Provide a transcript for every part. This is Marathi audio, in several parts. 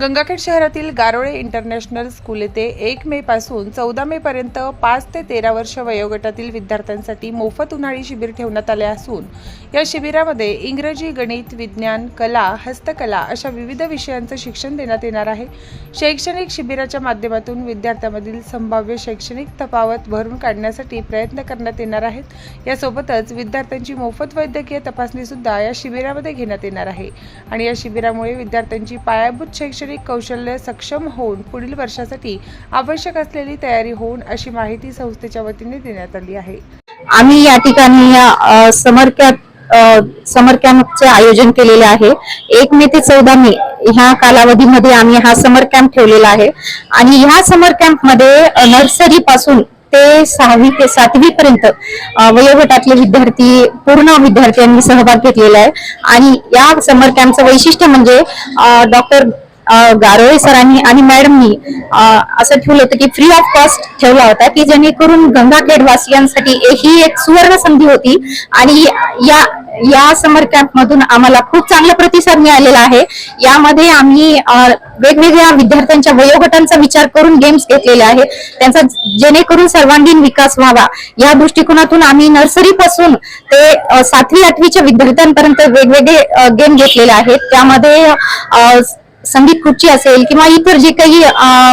गंगाखेड शहरातील गारोळे इंटरनॅशनल स्कूल येथे एक मे पासून चौदा मे पर्यंत पाच ते तेरा वर्ष वयोगटातील विद्यार्थ्यांसाठी मोफत उन्हाळी शिबिर ठेवण्यात आले असून या शिबिरामध्ये इंग्रजी गणित विज्ञान कला हस्तकला अशा विविध विषयांचं शिक्षण देण्यात येणार आहे. शैक्षणिक शिबिराच्या माध्यमातून विद्यार्थ्यांमधील संभाव्य शैक्षणिक तफावत भरून काढण्यासाठी प्रयत्न करण्यात येणार आहेत. यासोबतच विद्यार्थ्यांची मोफत वैद्यकीय तपासणी सुद्धा या शिबिरामध्ये घेण्यात येणार आहे. आणि या शिबिरामुळे विद्यार्थ्यांची पायाभूत शैक्षणिक कौशल्य सक्षम होऊन पुढील वर्षासाठी आवश्यक असलेली तयारी होऊन अशी माहिती संस्थेच्या वतीने देण्यात आली आहे. आम्ही या ठिकाणी समर कॅम्प समर कॅम्पचे आयोजन केलेले आहे. एक मे ते चौदा मे ह्या कालावधीमध्ये आम्ही हा समर कॅम्प ठेवलेला आहे. आणि ह्या समर कॅम्पमध्ये नर्सरी पासून ते सहावी ते सातवी पर्यंत वयोगटातले विद्यार्थी पूर्ण विद्यार्थ्यांनी सहभाग घेतलेला आहे. आणि या समर कॅम्पचं वैशिष्ट्य म्हणजे डॉक्टर गारोळे सरांनी आणि मॅडमनी असं ठेवलं होतं की फ्री ऑफ कॉस्ट ठेवला होता की जेणेकरून गंगाखेड वासियांसाठी ही एक सुवर्ण संधी होती आणि या या समर कॅम्प मधून आम्हाला खूप चांगला प्रतिसाद मिळालेला आहे. यामध्ये आम्ही वेगवेगळ्या विद्यार्थ्यांच्या वयोगटांचा विचार करून गेम्स घेतलेले आहेत. त्यांचा जेणेकरून सर्वांगीण विकास व्हावा. या दृष्टिकोनातून आम्ही नर्सरी पासून ते सातवी आठवीच्या विद्यार्थ्यांपर्यंत वेगवेगळे गेम घेतलेले आहेत. त्यामध्ये संगीत खुर्ची असेल किंवा इतर जे काही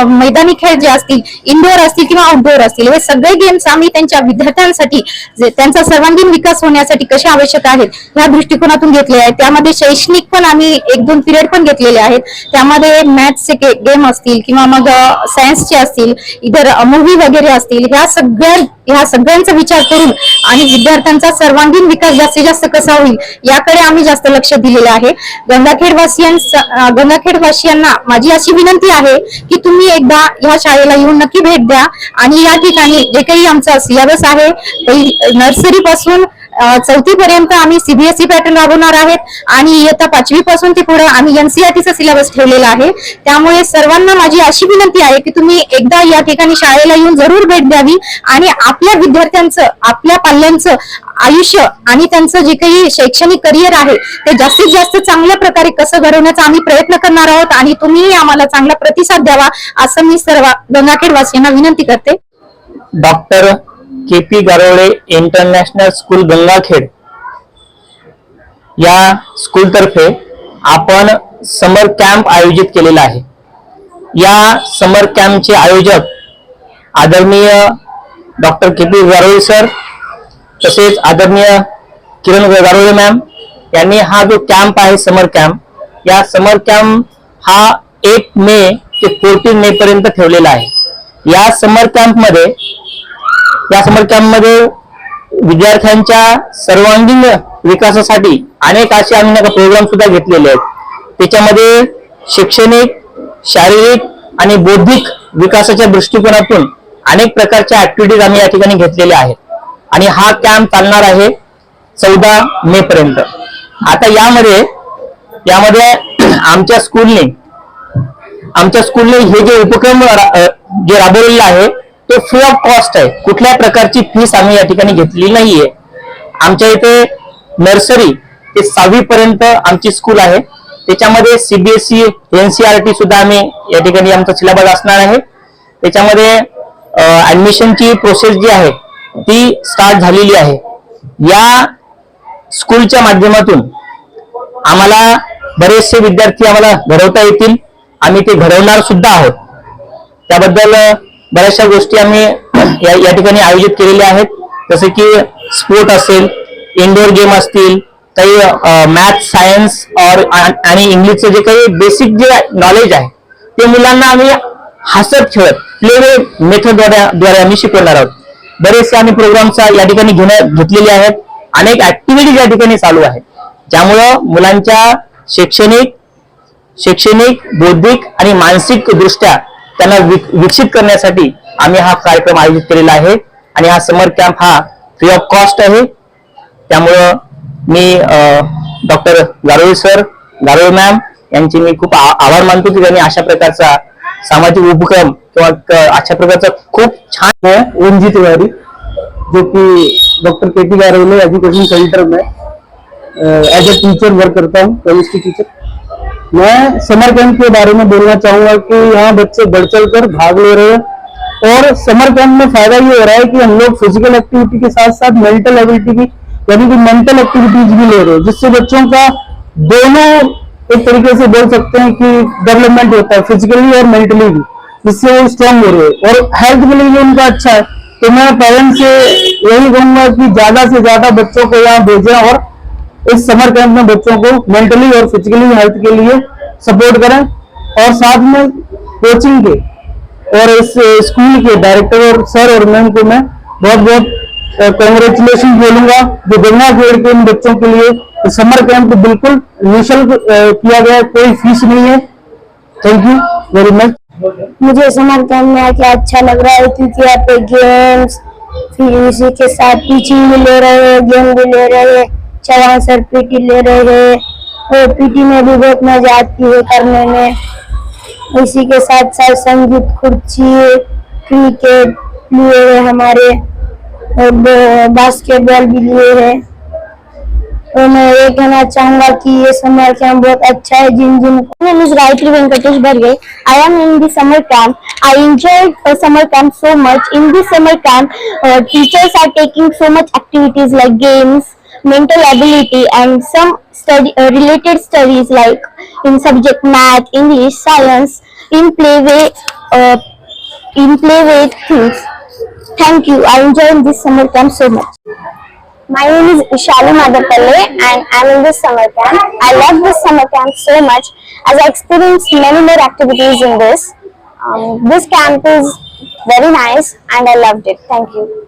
मैदानी खेळ जे असतील इनडोअर असतील किंवा आउटडोअर असतील हे सगळे गेम्स आम्ही त्यांच्या विद्यार्थ्यांसाठी जे त्यांचा सर्वांगीण विकास होण्यासाठी कसे आवश्यक आहेत या दृष्टिकोनातून घेतले आहेत. त्यामध्ये शैक्षणिक पण आम्ही एक दोन पिरियड पण घेतलेले आहेत. त्यामध्ये मॅथ्सचे गेम असतील किंवा मग सायन्सचे असतील इतर मूवी वगैरे असतील ह्या सगळ्या ह्या सगळ्यांचा विचार करून आणि विद्यार्थ्यांचा सर्वांगीण विकास जास्तीत जास्त कसा होईल याकडे आम्ही जास्त लक्ष दिलेले आहे. गंगाखेड वासियांचा गंगाखेड वासियांना माझी अशी विनंती आहे की तुम्ही एकदा ह्या शाळेला येऊन नक्की भेट द्या. आणि या ठिकाणी जे काही आमचा सिलेबस आहे नर्सरी पासून चौथी पर्यंत आम्ही सीबीएसई पॅटर्न राबवणार आहेत आणि इयत्ता पाचवी पासून ते पुढे आम्ही एनसीआरटीचा सिलेबस ठेवलेला आहे. त्यामुळे सर्वांना माझी अशी विनंती आहे की तुम्ही एकदा या ठिकाणी शाळेला येऊन जरूर भेट द्यावी आणि आपल्या विद्यार्थ्यांचं आपल्या पाल्यांचं आयुष्य आणि त्यांचं जे काही शैक्षणिक करिअर आहे ते जास्तीत जास्त चांगल्या प्रकारे कसं घडवण्याचा आम्ही प्रयत्न करणार आहोत आणि तुम्ही आम्हाला चांगला प्रतिसाद द्यावा असं मी सर्व गंगाखेड वासियांना विनंती करते. Doctor K P Garole international school Gangakhed. या स्कूलतर्फे आपण समर कॅम्प आयोजित केलेला आहे. या समर कॅम्पचे आयोजक आदरणीय doctor K P Garole sir तसेच आदरणीय किरण गारोळे मॅम यांनी हा जो कॅम्प आहे समर कॅम्प या समर कॅम्प हा एक मे ते फोर्टीन मे पर्यंत ठेवलेला आहे. या समर कॅम्पमध्ये या समर कॅम्पमध्ये विद्यार्थ्यांच्या सर्वांगीण विकासासाठी अनेक असे आम्ही प्रोग्राम सुद्धा घेतलेले आहेत. त्याच्यामध्ये शैक्षणिक शारीरिक आणि बौद्धिक विकासाच्या दृष्टिकोनातून अनेक प्रकारच्या ऍक्टिव्हिटीज आम्ही या ठिकाणी घेतलेल्या आहेत. आणि हा कॅम्प चालणार आहे चौदा मे पर्यंत. आता यामध्ये यामध्ये आमच्या स्कूलने आमच्या स्कूलने हे जे उपक्रम रा- जे राबवलेले आहे तो फ्री ऑफ कॉस्ट आहे. कुठल्या प्रकारची फीस आम्ही या ठिकाणी घेतली नाहीये. आमच्या इथे नर्सरी ते सहावी पर्यंत आमची स्कूल आहे. त्याच्यामध्ये सीबीएसई एनसीआरटी सुद्धा आम्ही या ठिकाणी आमचा सिलेबस असणार आहे. त्याच्यामध्ये ऍडमिशनची प्रोसेस जी आहे ती स्टार्ट झालेली आहे. या स्कूलच्या माध्यमातून आम्हाला बरेचसे विद्यार्थी आम्हाला घडवता येतील. आम्ही ते घडवणार सुद्धा आहोत. त्याबद्दल बऱ्याचशा गोष्टी आम्ही या या ठिकाणी आयोजित केलेल्या आहेत. जसे की स्पोर्ट असेल इनडोअर गेम असतील काही मॅथ सायन्स और आणि इंग्लिशचं जे काही बेसिक जे नॉलेज आहे ते मुलांना आम्ही हसत खेळत प्ले मेथडद्वारे द्वारे आम्ही शिकवणार आहोत. बरेचसे आम्ही प्रोग्राम्स या ठिकाणी घेण्या घेतलेले आहेत. अनेक ऍक्टिव्हिटीज या ठिकाणी चालू आहेत. ज्यामुळं मुलांच्या शैक्षणिक शैक्षणिक बौद्धिक आणि मानसिक दृष्ट्या त्यांना विक- विकसित करण्यासाठी आम्ही हा कार्यक्रम आयोजित केलेला आहे. आणि हा समर कॅम्प हा फ्री ऑफ कॉस्ट आहे. त्यामुळं मी doctor Garoli sir Garoli ma'am यांचे मी खूप आभार मानतो की त्यांनी अशा प्रकारचा सामाजिक उपक्रम किंवा अशा प्रकारचा खूप छान आहे ओम तिवारी जो की doctor K P Garole education centre में एज ए टीचर वर्क करता हूँ केमिस्ट्री टीचर मैं समर कैंप के बारे में बोलना चाहूँगा कि यहाँ बच्चे बढ़ चढ़ कर भाग ले रहे हैं और समर कैंप में फ़ायदा ये हो रहा है कि हम लोग फ़िज़िकल एक्टिविटी के साथ साथ मेंटल एबिलिटी भी यानी कि मेंटल एक्टिविटीज़ भी ले रहे हैं, जिससे बच्चों का दोनों एक तरीके से बोल सकते हैं कि डेवलपमेंट होता है फिजिकली और मेंटली भी, जिससे वो स्ट्रांग हो रहे और हेल्थ के लिए भी उनका अच्छा है। तो मैं पेरेंट्स से यही कहूँगा कि ज़्यादा से ज़्यादा बच्चों को यहाँ भेजें और इस समर कैंप में बच्चों को मेंटली और फिजिकली हेल्थ के लिए सपोर्ट करें और साथ में कोचिंग के और इस स्कूल के डायरेक्टर और सर और मैम को मैं बहुत बहुत कॉन्ग्रेचुलेशन बोलूँगा जो गंगा खेड़ के इन बच्चों के लिए समर कैंप बिल्कुल निःशुल्क किया गया कोई फ़ीस नहीं है। थैंक यू वेरी मच मुझे समर कैंप में आके अच्छा लग रहा है क्योंकि यहाँ पे गेम्स फिर इसी के साथ टीचिंग भी ले रहे हैं गेम भी ले रहे हैं। चला सर पीटी ले रहे है। और पीटी में भी बहुत मज़ा आती है करने में। इसी के साथ साथ संगीत, कुर्सी, क्रिकेट लिए है हमारे। और बास्केटबॉल भी लिए है। तो मैं ये कहना चाहूँगा कि ये समर कैंप बहुत अच्छा है, जिन जिन Gayatri Venkatesh Bharge I am in the summer I enjoy summer camp so much in the summer teachers are taking so much activities like games mental ability and some study, uh, related studies like in subject math, English, science, in play way, uh, in play way things. Thank you. I enjoyed this summer camp so much. My name is Ishali Madhapalle and I'm in this summer camp. I love this summer camp so much as I experienced many more activities in this. Um, this camp is very nice and I loved it. Thank you.